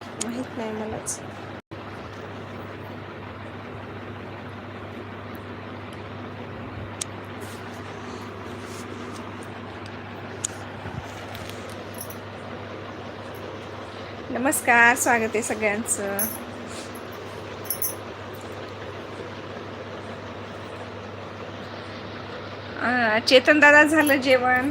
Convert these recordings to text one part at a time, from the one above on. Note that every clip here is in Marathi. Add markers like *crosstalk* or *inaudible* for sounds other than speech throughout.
माहीत नाही मलाच. नमस्कार स्वागत आहे सगळ्यांचं. चेतन दादा झालं जेवण?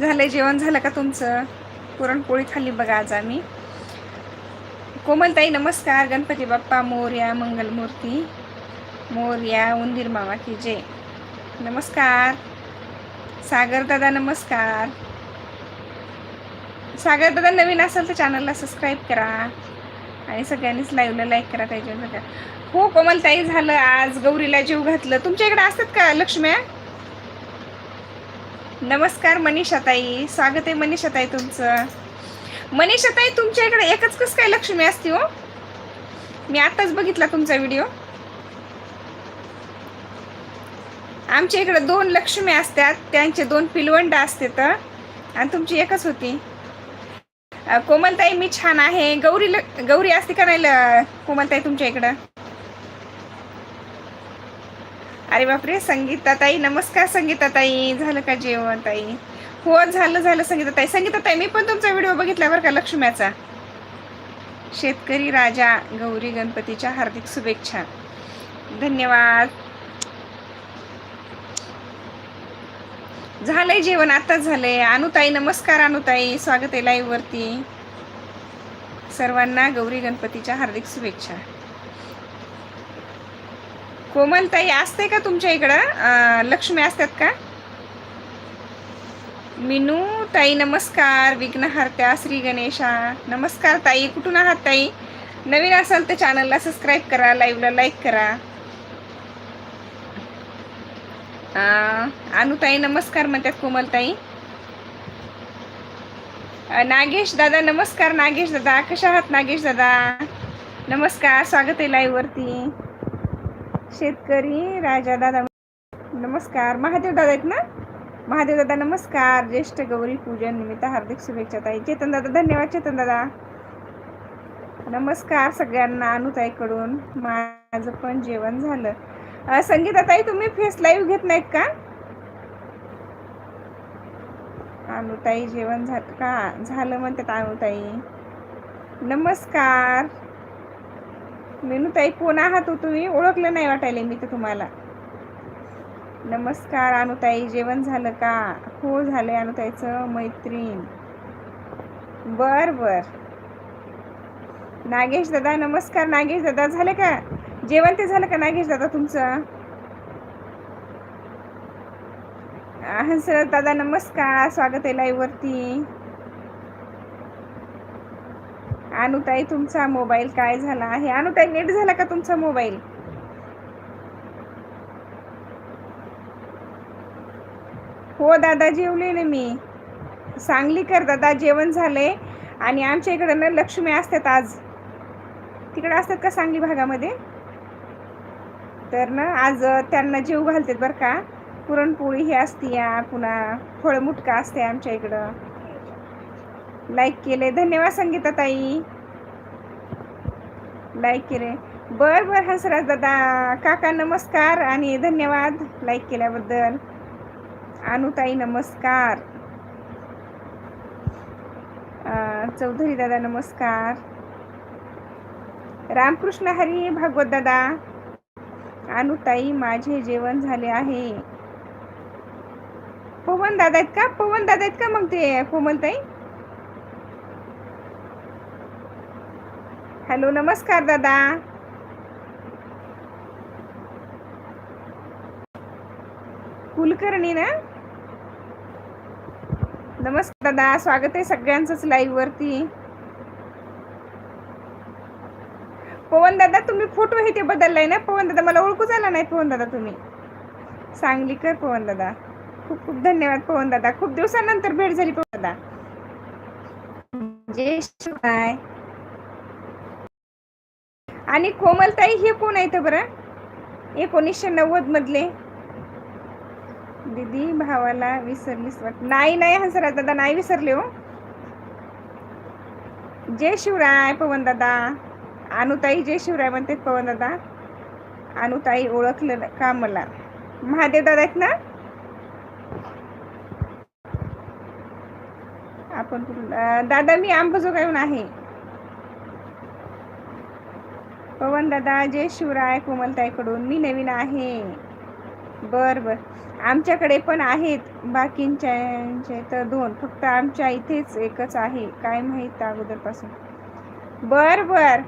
झालं जेवण झालं का तुमचं? पुरणपोळी खाल्ली बघा आज आम्ही. कोमलताई नमस्कार. गणपती बाप्पा मोर्या मंगलमूर्ती. मोर्या उंदीर मामा की जय. नमस्कार. सागर दादा नमस्कार. सागर दादा नवीन असेल तर चॅनलला सबस्क्राईब करा. आणि सगळ्यांनीच लाईव्हला लाईक करा त्याच्यावर बघा. हो कोमलताई झालं आज. गौरीला जीव घातलं. तुमच्या इकडे असतात का लक्ष्म्या? नमस्कार मनीषाताई. स्वागत आहे मनीषाताई तुमचं. मनीषाताई तुमच्या इकडे एकच कस काय लक्ष्मी असते हो? मी आताच बघितला तुमचा व्हिडिओ. आमच्या इकडे दोन लक्ष्मी असतात त्यांचे दोन पिलवंड असते तर आणि तुमची एकच होती. कोमलताई मी छान आहे. गौरी ल- गौरी असते का नाही ल- कोमलताई तुमच्या इकडं? अरे बापरे संगीताताई नमस्कार संगीताताई. झालं का जेवण ताई? हो झालं झालं. संगीताताई संगीताताई मी पण तुमचा व्हिडिओ बघितला बरं का लक्ष्म्याचा. शेतकरी राजा गौरी गणपतीच्या हार्दिक शुभेच्छा. धन्यवाद. झालंय जेवण आताच झालंय. अनुताई नमस्कार अनुताई. स्वागत आहे लाईव्ह वरती. सर्वांना गौरी गणपतीच्या हार्दिक शुभेच्छा. कोमलताई असते का तुमच्या इकडं? लक्ष्मी असतात का? मिनू ताई नमस्कार. विघ्नहर्त्या श्री गणेशा. नमस्कार ताई. कुठून आहात ताई? नवीन असाल तर चॅनलला सबस्क्राईब करा लाईव्हला लाईक करा. अनुताई नमस्कार म्हणतात कोमलताई. नागेश दादा नमस्कार नागेश दादा. कशा आहात नागेश दादा? नमस्कार. स्वागत आहे लाईव्हवरती शेतकरी राजा दादा. नमस्कार. महादेव दादा आहेत ना? महादेव दादा नमस्कार. ज्येष्ठ गौरी पूजन निमित्त हार्दिक शुभेच्छा ताई. चेतन दादा धन्यवाद. चेतन दादा. नमस्कार सगळ्यांना अनुताईकडून. माझं पण जेवण झालं. संगीताताई संगीता ताई तुम्ही फेस लाईव्ह घेत नाहीत का? अनुताई जेवण झालं का? झालं म्हणतात अनुताई. नमस्कार. मेनूताई कोण आहात हो तुम्ही? ओळखलं नाही वाटायला मी तर तुम्हाला. नमस्कार अनुताई. जेवण झालं का? हो झालं आहे अनुताईचं मैत्रीण. बर बर. नागेश दादा नमस्कार. नागेश दादा झालं का? जेवण ते झालं का नागेश दादा तुमचं? हंसरथ दादा नमस्कार. स्वागत आहे लाईव्हवरती अनुताई तुमचा मोबाईल काय झाला आहे? अनुताई नीट झाला का तुमचा मोबाईल हो दादा जेवले ना मी. सांगलीकर दादा जेवण झाले. आणि आमच्या इकडं ना लक्ष्मी असतात आज. तिकडं असतात का सांगली भागामध्ये? तर ना आज त्यांना जेव घालतात बरं का. पुरणपोळी ही असते या पुन्हा फळमुटका असते आमच्या इकडं. लाईक केले. धन्यवाद संगीता ताई. लाईक केले. बर बर हंसराज दादा. काका नमस्कार आणि धन्यवाद. लाईक केल्याबद्दल. अनुताई नमस्कार. चौधरी दादा नमस्कार. रामकृष्ण हरी भागवत दादा. अनुताई माझे जेवण झाले आहे. पवन दादा आहेत का? पवन दादा आहेत का मग ते कोमलताई? हॅलो नमस्कार दादा. कुलकर्णी ना? नमस्कार दादा स्वागत आहे सगळ्यांचंच लाईव्हवरती पवन दादा तुम्ही फोटो हे ते बदललाय ना? पवन दादा मला ओळखूच आला नाही पवन दादा तुम्ही. सांगलीकर पवन दादा. खूप खूप धन्यवाद पवन दादा. खूप दिवसानंतर भेट झाली पवन दादा. जय शिवाय. आणि कोमलताई हे कोण आहेत बरं? एकोणीसशे नव्वद मधले. दीदी भावाला विसरलीस वाट नाही नाही हसरा दादा नाही विसरले हो. जय शिवराय पवन दादा. अनुताई जय शिवराय म्हणते पवन दादा. अनुताई ओळखलं का मला? महादेव दादा आहेत ना? आपण दादा मी आंबजोगाईहून आहे. पवन दादा जय शिवराय कोमलताईकडून. मी नवीन आहे. बर बर. आमच्याकडे पण आहेत बाकींच्या तर दोन. फक्त आमच्या इथेच एकच आहे. काय माहीत अगोदरपासून. बर बर.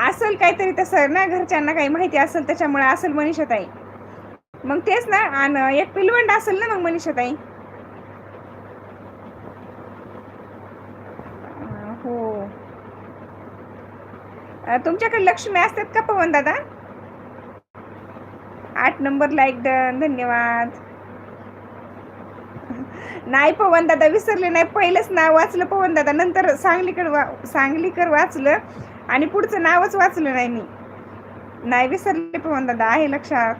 असेल काहीतरी तसं ना घरच्यांना काही माहिती असेल त्याच्यामुळे असेल मनीषाताई. मग तेच ना आणि एक पिलवंड असेल ना मग मनीषाताई. हो. तुमच्याकडे लक्ष्मी असतात का पवन दादा? आठ नंबर लाईक डन धन्यवाद. नाही पवन दादा विसरले नाही. पहिलंच नाव वाचलं पवन दादा. नंतर सांगलीकर वा सांगलीकर वाचलं आणि पुढचं नावच वाचलं नाही मी. नाही विसरले पवन दादा आहे लक्षात.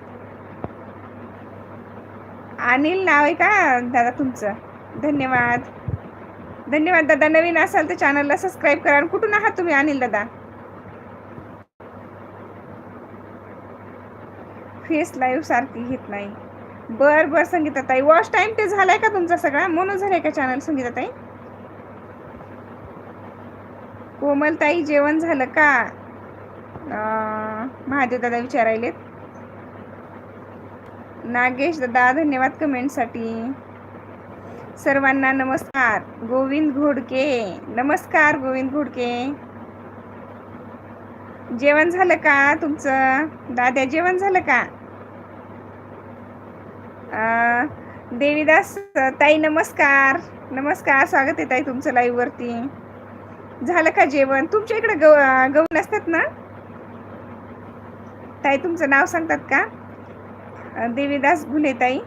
अनिल नाव आहे का? दादा तुमचं. धन्यवाद. धन्यवाद दादा नवीन असाल तर चॅनलला सबस्क्राईब करा. आणि कुठून आहात तुम्ही अनिल दादा? फेस लाईव्ह सारखी घेत नाही. बर बर संगीताताई वॉच टाईम ते झालाय का तुमचा सगळा? म्हणून झालाय का चॅनल संगीताताई? कोमलताई जेवण झालं का? महादेव दादा विचारायलेत. नागेश दादा धन्यवाद कमेंटसाठी सर्वांना नमस्कार. गोविंद घोडके. नमस्कार गोविंद घोडके. जेवण झालं का तुमचं? दाद्या जेवण झालं का? देवीदास ताई नमस्कार. नमस्कार स्वागत आहे ताई तुमचं लाईव्ह वरती. झालं का जेवण? तुमच्या इकडे गव गहू नसतात ना? ताई तुमचं नाव सांगतात का? देवीदास घुले ताई.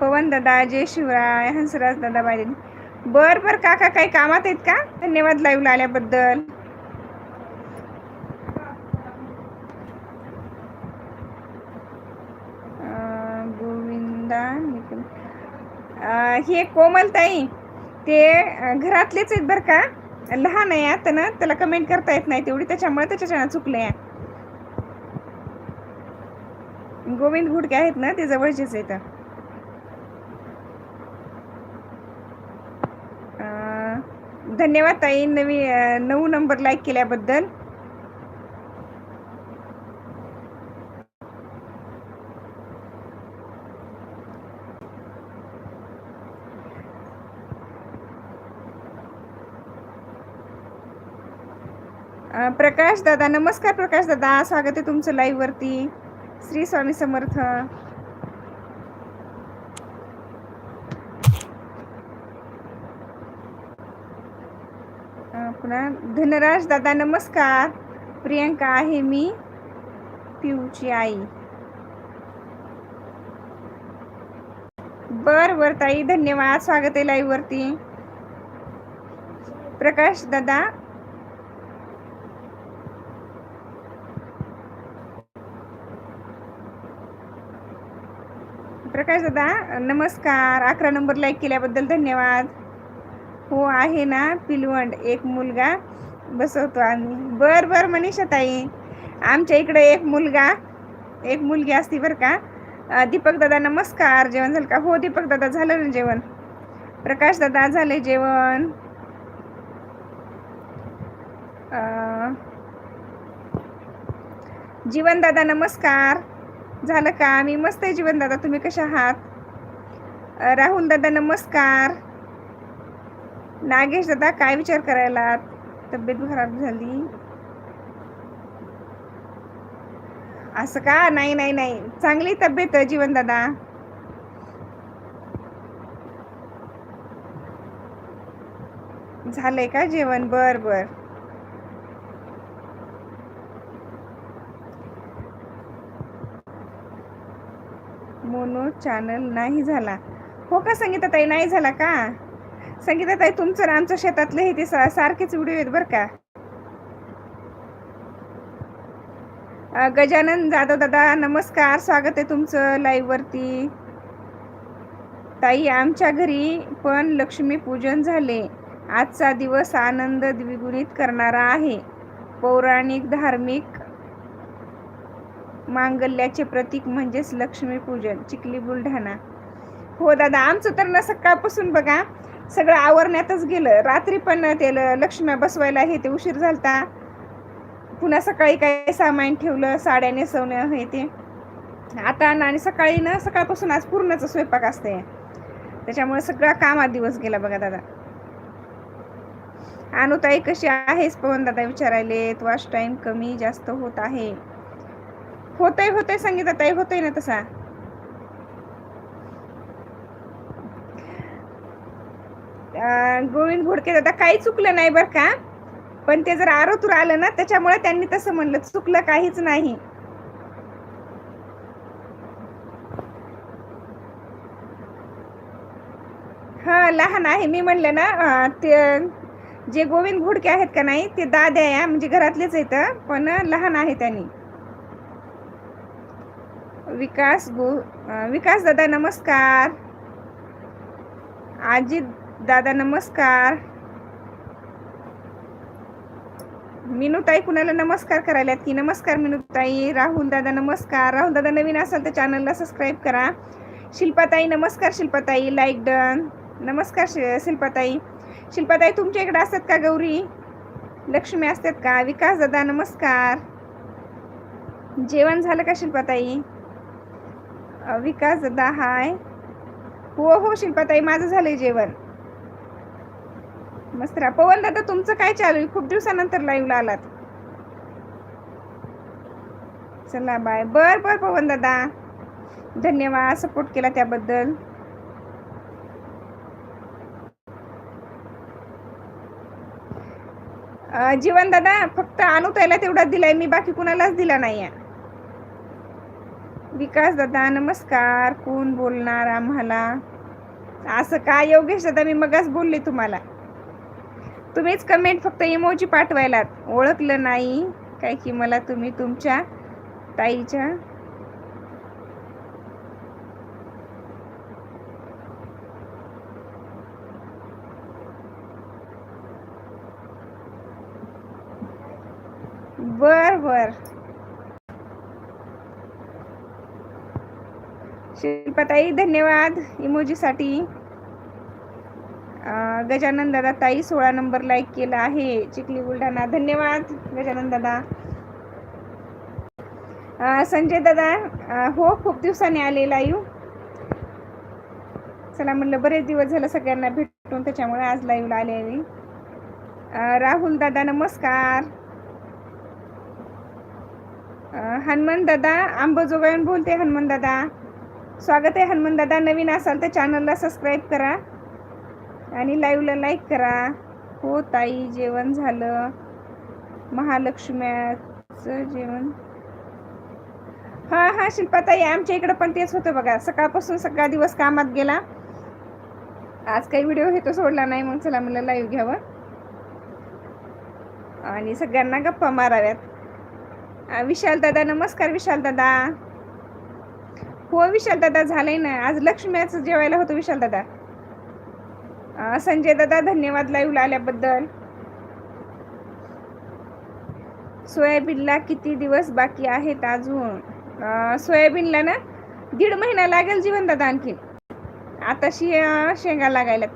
पवन दादा जय शिवराय हंसराज दादा बाई बर बर काका काही कामात आहेत का? धन्यवाद लाईव्ह आल्याबद्दल. गोविंदा हे कोमलताई ते घरातलेच आहेत बरं का? लहान आहे आता ना त्याला कमेंट करता येत नाही तेवढी त्याच्यामुळे त्याच्या चुकले गोविंद घुडके आहेत ना ते जवळचेच आहेत. धन्यवाद ताई. नवी नऊ नंबर लाईक केल्याबद्दल. प्रकाश दादा नमस्कार प्रकाश दादा. स्वागत आहे तुमचं लाईव्ह वरती. श्री स्वामी समर्थ. पुन्हा धनराज दादा नमस्कार. प्रियंका आहे मी पिऊची आई. बर बर ताई धन्यवाद. स्वागत आहे लाईव्ह वरती. प्रकाश दादा. प्रकाश दादा नमस्कार. अकरा नंबर लाईक केल्याबद्दल धन्यवाद. हो आहे ना पिलवंड. एक मुलगा बसवतो आम्ही. बर बर मनीषा ताई आमच्या इकडे एक मुलगा एक मुलगी असती बरं का. दीपक दादा नमस्कार. जेवण झालं का? हो दीपक दादा झालं ना जेवण. प्रकाश दादा झाले जेवण. जीवन दादा नमस्कार. झालं का? मी मस्त आहे जीवन दादा. तुम्ही कशा आहात? राहुल दादा नमस्कार. नागेश दादा काय विचार करायला तब्येत खराब झाली? असं का? नाही नाही नाही. चांगली तब्येत जीवन दादा. झालंय का जेवण? बर बर. मोनो चॅनल नाही झाला. हो का संगीता ताई नाही झाला का? संगीता ताई तुमचं आमच्या शेतातले हे ते सारखेच व्हिडिओ आहेत बरं का. गजानन जाधव दादा नमस्कार स्वागत आहे तुमचं लाईव्ह वरती. ताई आमच्या घरी पण लक्ष्मीपूजन झाले. आजचा दिवस आनंद द्विगुणित करणारा आहे. पौराणिक धार्मिक मांगल्याचे प्रतीक म्हणजेच लक्ष्मीपूजन चिखली बुलढाणा. हो दादा आमचं तर ना सकाळपासून बघा सगळं आवरण्यातच गेलं. रात्री पण ते लक्ष्म्या बसवायला हे ते उशीर झालता. पुन्हा सकाळी काय सामान ठेवलं साड्या नेसवणं हे ते. आता ना आणि सकाळी ना सकाळपासून आज पूर्णच स्वयंपाक असते त्याच्यामुळे सगळा कामात दिवस गेला बघा दादा. अनुताई कशी आहेस? पवन दादा विचारायले वॉश टाइम कमी जास्त होत आहे. होतय होतय संगीता ताई होतय ना तसा. गोविंद घोडके दादा काही चुकलं नाही बरं का? पण ते जर आरोतूर आलं ना त्याच्यामुळे त्यांनी तसं म्हणलं चुकलं काहीच नाही. हा लहान आहे. मी म्हणलं ना ते जे गोविंद घोडके आहेत का नाही ते दाद्या या म्हणजे घरातलेच आहेत पण लहान आहे त्यांनी. विकास गो विकास दादा नमस्कार. अजित दादा नमस्कार. मिनूताई कुणाला नमस्कार करायला की? नमस्कार मिनूताई. राहुल दादा नमस्कार. राहुल दादा नवीन असाल तर चॅनलला सबस्क्राईब करा. शिल्पाताई नमस्कार शिल्पाताई. लाईक डन नमस्कार शि- शिल्पाताई. शिल्पाताई तुमच्या इकडे असतात का गौरी? लक्ष्मी असतात का? विकास दादा नमस्कार. जेवण झालं का शिल्पाताई? विकास दादा हाय. हो हो शिल्पाताई माझं झालंय जेवण. मस्त राहा. पवन दादा तुमचं काय चालू आहे? खूप दिवसानंतर लाईव्हला आलात. चला बाय बर बर पवन दादा. धन्यवाद सपोर्ट केला त्याबद्दल. जीवन दादा फक्त अनुताईला तेवढाच दिलाय मी बाकी कुणालाच दिला नाहीये. विकास दादा नमस्कार. कोण बोलणार आम्हाला? असं काय योगेश दादा मी मगाच बोलले तुम्हाला. तुम्हीच कमेंट फक्त इमोजी पाठवायलात. ओळखलं नाही काय की मला तुम्ही तुमच्या ताईच्या? बर बर. शिल्पाताई धन्यवाद इमोजीसाठी गजानन दादा ताई सोळा नंबर लाईक केला आहे. चिखली बुलढाणा धन्यवाद गजानन दादा. संजय दादा हो खूप दिवसांनी आले लाईव्ह चला म्हणलं बरेच दिवस झालं सगळ्यांना भेटून त्याच्यामुळे आज लाईव्हला आले मी. राहुल दादा नमस्कार. हनुमान दादा अंबाजोगाईहून बोलते हनुमान दादा. स्वागत आहे हनुमान दादा नवीन असाल तर चॅनलला सबस्क्राईब करा. आणि लाईव्हला लाईक करा. हो ताई जेवण झालं. महालक्ष्म्याचं जेवण. हा हा शिल्पाताई आमच्या इकडं पण तेच होतं बघा. सकाळपासून सगळा दिवस कामात गेला. आज काही व्हिडिओ हे तो सोडला नाही मग चला मला लाईव्ह घ्यावं. आणि सगळ्यांना गप्पा माराव्यात. विशाल दादा नमस्कार विशाल दादा. हो विशाल दादा झालंय ना. आज लक्ष्म्याचं जेवायला होतं विशाल दादा. संजय दादा धन्यवाद लाईव्हला आल्याबद्दल. सोयाबीनला किती दिवस बाकी आहेत अजून? सोयाबीनला ना दीड महिना लागेल जीवन दादा आणखी आता शि शेंगा लागायला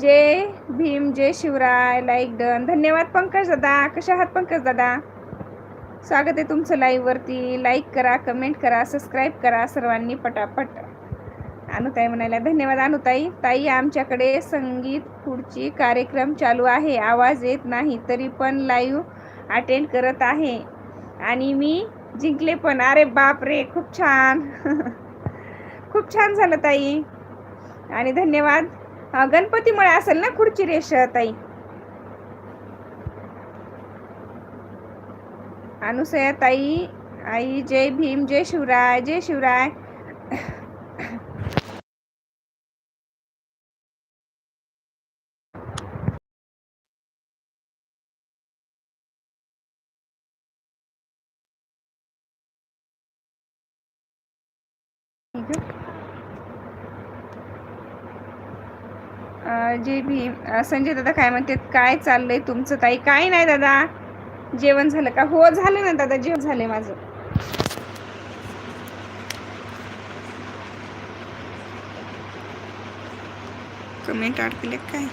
जय भीम जय शिवराय लाईक डन धन्यवाद पंकज दादा. कशा आहात पंकज दादा? स्वागत आहे तुमचं लाईव्ह वरती. लाईक करा कमेंट करा सबस्क्राईब करा सर्वांनी पटापट. अनुताई म्हणाल्या धन्यवाद अनुताई. ताई आमच्याकडे संगीत खुर्ची कार्यक्रम चालू आहे. आवाज येत नाही तरी पण लाईव्ह अटेंड करत आहे. आणि मी जिंकले पण. अरे बाप रे खूप छान. *laughs* खूप छान झालं ताई. आणि धन्यवाद. गणपतीमुळे असेल ना खुर्ची रेश ताई? अनुसया ताई आई जय भीम जय शिवराय जय शिवराय ठीक आहे. जे भी संजय दादा काय म्हणतात काय चाललंय तुमचं ताई? काय नाही दादा. जेवण झालं का? हो झालं ना दादा जेवण झालंय माझं. कमेंट अडकले काय?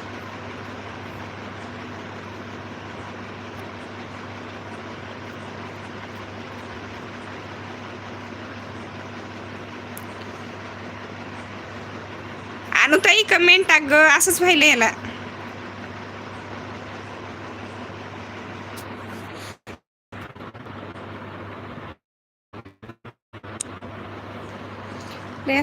अनुताई कमेंट टाक ग असंच व्हायला याला. ते